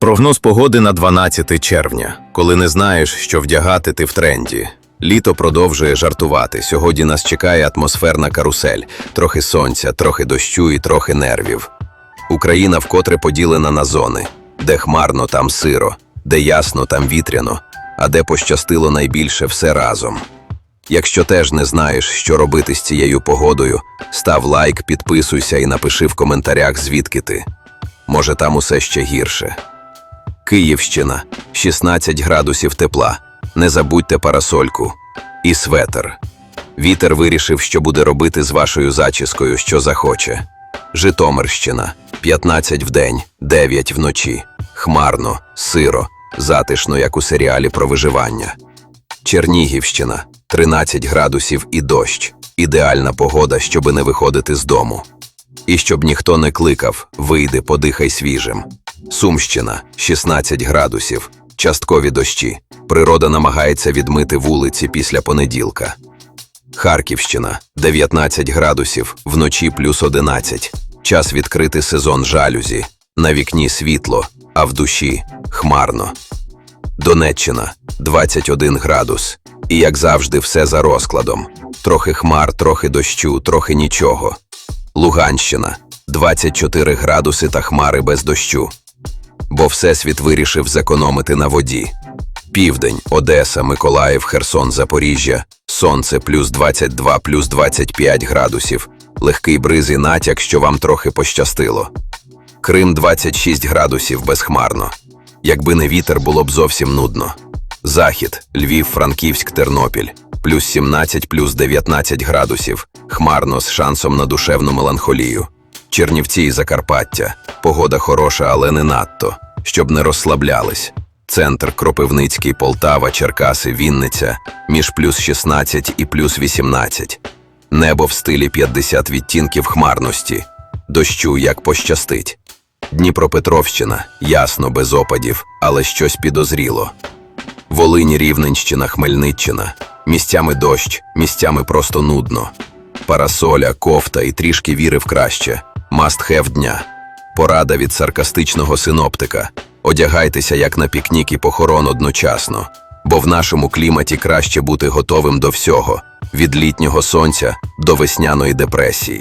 Прогноз погоди на 12 червня. Коли не знаєш, що вдягати, ти в тренді. Літо продовжує жартувати. Сьогодні нас чекає атмосферна карусель, трохи сонця, трохи дощу і трохи нервів. Україна вкотре поділена на зони, де хмарно, там сиро, де ясно, там вітряно, а де пощастило найбільше все разом. Якщо теж не знаєш, що робити з цією погодою, став лайк, підписуйся і напиши в коментарях, звідки ти. Може, там усе ще гірше. Київщина 16 градусів тепла. Не забудьте парасольку. І светер. Вітер вирішив, що буде робити з вашою зачіскою, що захоче. Житомирщина 15 вдень, 9 вночі. Хмарно, сиро, затишно, як у серіалі про виживання. Чернігівщина 13 градусів і дощ. Ідеальна погода, щоби не виходити з дому. І щоб ніхто не кликав, вийди, подихай свіжим. Сумщина 16 градусів, часткові дощі. Природа намагається відмити вулиці після понеділка. Харківщина 19 градусів, вночі плюс 11. Час відкрити сезон жалюзі. На вікні світло, а в душі хмарно. Донеччина 21 градус. І як завжди, все за розкладом. Трохи хмар, трохи дощу, трохи нічого. Луганщина 24 градуси та хмари без дощу. Бо Всесвіт вирішив зекономити на воді. Південь, Одеса, Миколаїв, Херсон, Запоріжжя, сонце плюс 22, плюс 25 градусів, легкий бриз і натяк, що вам трохи пощастило. Крим 26 градусів безхмарно. Якби не вітер, було б зовсім нудно. Захід, Львів, Франківськ, Тернопіль, плюс 17, плюс 19 градусів, хмарно з шансом на душевну меланхолію. Чернівці і Закарпаття, погода хороша, але не надто, щоб не розслаблялись. Центр Кропивницький, Полтава, Черкаси, Вінниця, між плюс 16 і плюс 18. Небо в стилі 50 відтінків хмарності. Дощу як пощастить. Дніпропетровщина, ясно, без опадів, але щось підозріло. Волинь, Рівненщина, Хмельниччина. Місцями дощ, місцями просто нудно. Парасоля, кофта і трішки віри в краще. Маст-хев дня. Порада від саркастичного синоптика. Одягайтеся як на пікнік і похорон одночасно. Бо в нашому кліматі краще бути готовим до всього від літнього сонця до весняної депресії.